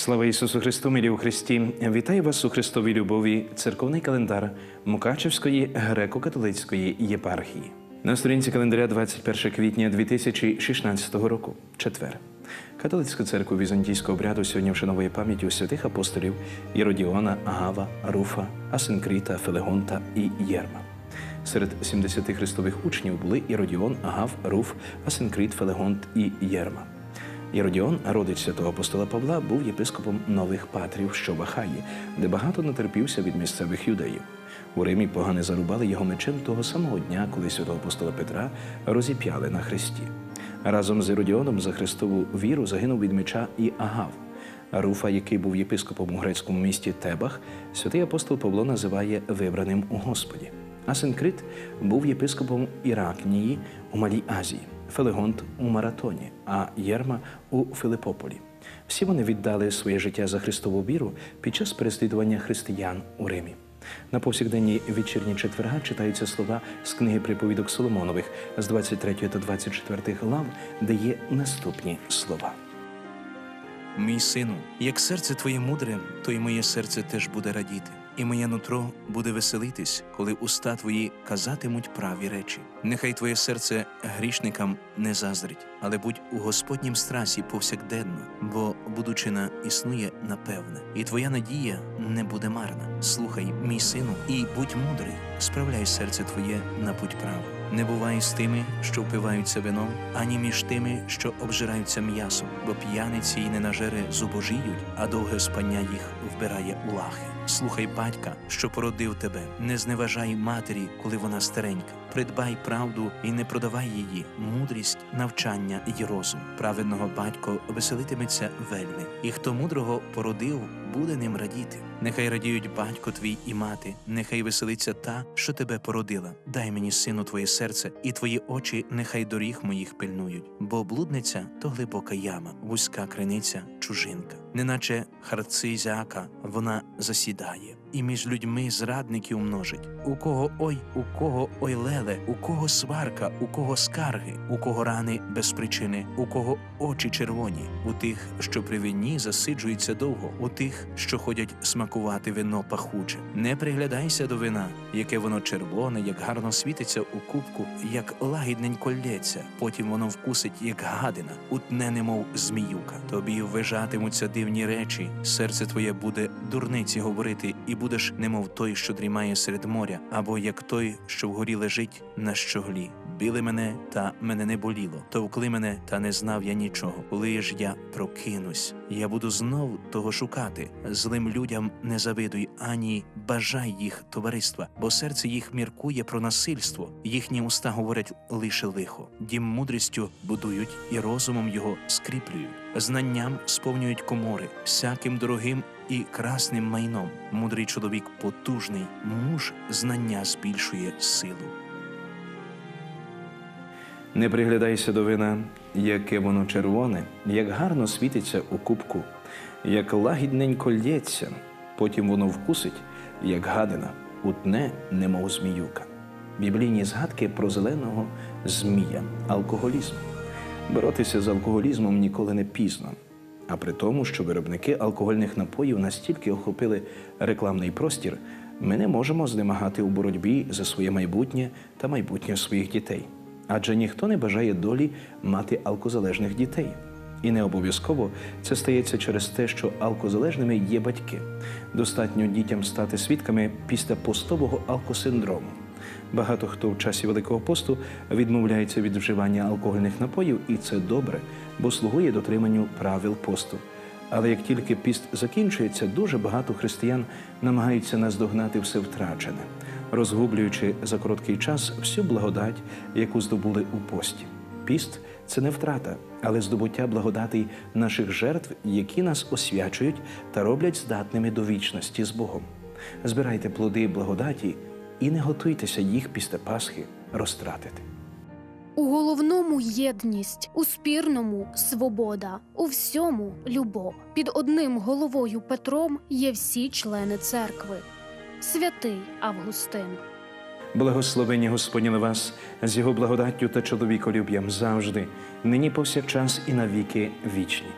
Слава Ісусу Христу, милі у Христі! Вітаю вас у Христовій любові, церковний календар Мукачевської греко-католицької єпархії. На сторінці календаря 21 квітня 2016 року, четвер. Католицька церква візантійського обряду сьогодні вшановує пам'яттю святих апостолів Єродіона, Агава, Руфа, Асенкріта, Фелегонта і Єрма. Серед 70 христових учнів були Іродіон, Агав, Руф, Асенкрит, Фелегонт і Єрма. Єродіон, родич святого апостола Павла, був єпископом нових патрів, що в Ахаї, де багато натерпівся від місцевих юдеїв. У Римі погани зарубали його мечем того самого дня, коли святого апостола Петра розіп'яли на хресті. Разом з Іродіоном за Христову віру загинув від меча і Агав. Руфа, який був єпископом у грецькому місті Тебах, святий апостол Павло називає вибраним у Господі. Асенкрит був єпископом Іракнії у Малій Азії, Фелегонт у Маратоні, а Єрма у Филипополі. Всі вони віддали своє життя за Христову віру під час переслідування християн у Римі. На повсякденній вечірні четверга читаються слова з книги приповідок Соломонових з 23 та 24 глав, де є наступні слова. Мій сину, як серце твоє мудре, то й моє серце теж буде радіти, і моє нутро буде веселитись, коли уста твої казатимуть праві речі. Нехай твоє серце грішникам не заздрить, але будь у Господнім страсі повсякденно, бо будучина існує напевне, і твоя надія не буде марна. Слухай, мій сину, і будь мудрий, справляй серце твоє на путь правий. Не бувай з тими, що впиваються вином, ані між тими, що обжираються м'ясом, бо п'яниці й ненажери зубожіють, а довге спання їх вбирає у лахи. Слухай батька, що породив тебе, не зневажай матері, коли вона старенька. Придбай правду і не продавай її, мудрість, навчання й розум. Праведного батько веселитиметься вельми, і хто мудрого породив, буде ним радіти. Нехай радіють батько твій і мати, нехай веселиться та, що тебе породила. Дай мені, сину, твоє серце, і твої очі нехай доріг моїх пильнують, бо блудниця то глибока яма, вузька криниця, чужинка, неначе харци зяка, вона засідає. І між людьми зрадників множить. У кого ой, у кого ой леле, у кого сварка, у кого скарги, у кого рани без причини, у кого очі червоні, у тих, що при вині засиджуються довго, у тих, що ходять смакувати вино пахуче. Не приглядайся до вина, яке воно червоне, як гарно світиться у кубку, як лагідненько лється. Потім воно вкусить, як гадина, утне, немов зміюка. Тобі ввижатимуться дивні речі, серце твоє буде дурниці говорити, і будеш, немов той, що дрімає серед моря, або як той, що вгорі лежить на щоглі. Били мене, та мене не боліло, товкли мене, та не знав я нічого. Коли ж я прокинусь, я буду знов того шукати. Злим людям не завидуй ані бажай їх товариства, бо серце їх міркує про насильство, їхні уста говорять лише лихо. Дім мудрістю будують і розумом його скріплюють, знанням сповнюють комори, всяким дорогим і красним майном. Мудрий чоловік потужний, муж знання збільшує силу. Не приглядайся до вина, яке воно червоне, як гарно світиться у кубку, як лагідненько лється, потім воно вкусить, як гадина, утне, немов зміюка. Біблійні згадки про зеленого змія, алкоголізм. Боротися з алкоголізмом ніколи не пізно. А при тому, що виробники алкогольних напоїв настільки охопили рекламний простір, ми не можемо знемагати у боротьбі за своє майбутнє та майбутнє своїх дітей. Адже ніхто не бажає долі мати алкозалежних дітей. І не обов'язково це стається через те, що алкозалежними є батьки. Достатньо дітям стати свідками після постового алкосиндрому. Багато хто в часі Великого посту відмовляється від вживання алкогольних напоїв, і це добре, бо слугує дотриманню правил посту. Але як тільки піст закінчується, дуже багато християн намагаються наздогнати все втрачене, розгублюючи за короткий час всю благодать, яку здобули у пості. Піст це не втрата, але здобуття благодатей наших жертв, які нас освячують та роблять здатними до вічності з Богом. Збирайте плоди благодаті і не готуйтеся їх після Пасхи розтратити. У головному єдність, у спірному свобода, у всьому любов. Під одним головою Петром є всі члени церкви. Святий Августин. Благословення Господні на вас з його благодаттю та чоловіколюб'ям завжди, нині повсякчас і навіки вічні.